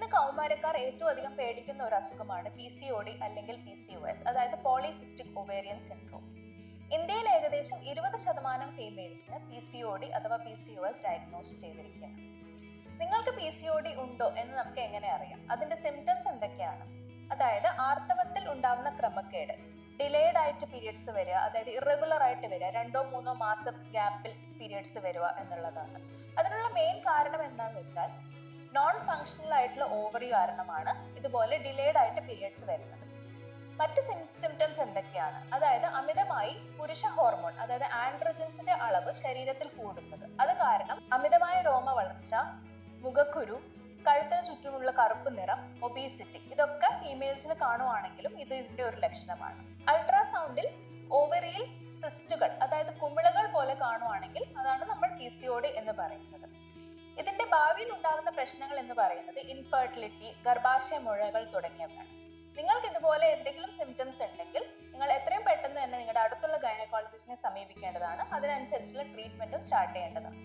ഇന്ന് കൗമാരക്കാർ ഏറ്റവും അധികം പേടിക്കുന്ന ഒരു അസുഖമാണ് പി സി ഒ ഡി അല്ലെങ്കിൽ പി സി ഒ എസ് അതായത് പോളിസിസ്റ്റിക് ഒവേറിയൻ സിൻഡ്രോം ഇന്ത്യയിൽ ഏകദേശം ഇരുപത് ശതമാനം ഫീമെയിൽസിന് പി സി ഒ ഡി അഥവാ P C O S diagnose ചെയ്തിരിക്കുകയാണ്. നിങ്ങൾക്ക് പി സി ഒ ഡി ഉണ്ടോ എന്ന് നമുക്ക് എങ്ങനെ അറിയാം? അതിന്റെ സിംറ്റംസ് എന്തൊക്കെയാണ്? അതായത് ആർത്തവത്തിൽ ഉണ്ടാകുന്ന ക്രമക്കേട് ഡിലേഡ് ആയിട്ട് പീരിയഡ്സ് വരിക അതായത് ഇറഗുലർ ആയിട്ട് വരിക രണ്ടോ മൂന്നോ മാസം ഗ്യാപ്പിൽ പീരിയഡ്സ് വരിക എന്നുള്ളതാണ്. അതിനുള്ള മെയിൻ കാരണം എന്താണെന്ന് വെച്ചാൽ നോൺ ഫങ്ഷണൽ ആയിട്ടുള്ള ഓവറി കാരണമാണ് ഇതുപോലെ ഡിലേഡ് ആയിട്ട് പീരിയഡ്സ് വരുന്നത്. മറ്റ് സിംറ്റംസ് എന്തൊക്കെയാണ്? അതായത് അമിതമായി പുരുഷ ഹോർമോൺ അതായത് ആൻഡ്രോജൻസിന്റെ അളവ് ശരീരത്തിൽ കൂടുന്നത്. അത് കാരണം അമിതമായ രോമ വളർച്ച മുഖക്കുരു കഴുത്തിന് ചുറ്റുമുള്ള കറുപ്പ് നിറം ഒബീസിറ്റി ഇതൊക്കെ ഫീമെയിൽസിന് കാണുവാണെങ്കിലും ഇത് ഇതിന്റെ ഒരു ലക്ഷണമാണ്. അൾട്രാസൗണ്ടിൽ ഓവറിയിൽ സിസ്റ്റുകൾ അതായത് കുമിളകൾ പോലെ കാണുവാണെങ്കിൽ അതാണ് നമ്മൾ പി എന്ന് പറയുന്നത്. ഇതിന്റെ ഭാവിയിൽ ഉണ്ടാകുന്ന പ്രശ്നങ്ങൾ എന്ന് പറയുന്നത് ഇൻഫെർട്ടിലിറ്റി ഗർഭാശയ മുഴകൾ തുടങ്ങിയവയാണ്. നിങ്ങൾക്ക് ഇതുപോലെ എന്തെങ്കിലും സിംറ്റംസ് ഉണ്ടെങ്കിൽ നിങ്ങൾ എത്രയും പെട്ടെന്ന് തന്നെ നിങ്ങളുടെ അടുത്തുള്ള ഗൈനക്കോളജിസ്റ്റിനെ സമീപിക്കേണ്ടതാണ്. അതിനനുസരിച്ചുള്ള ട്രീറ്റ്മെന്റും സ്റ്റാർട്ട് ചെയ്യേണ്ടതാണ്.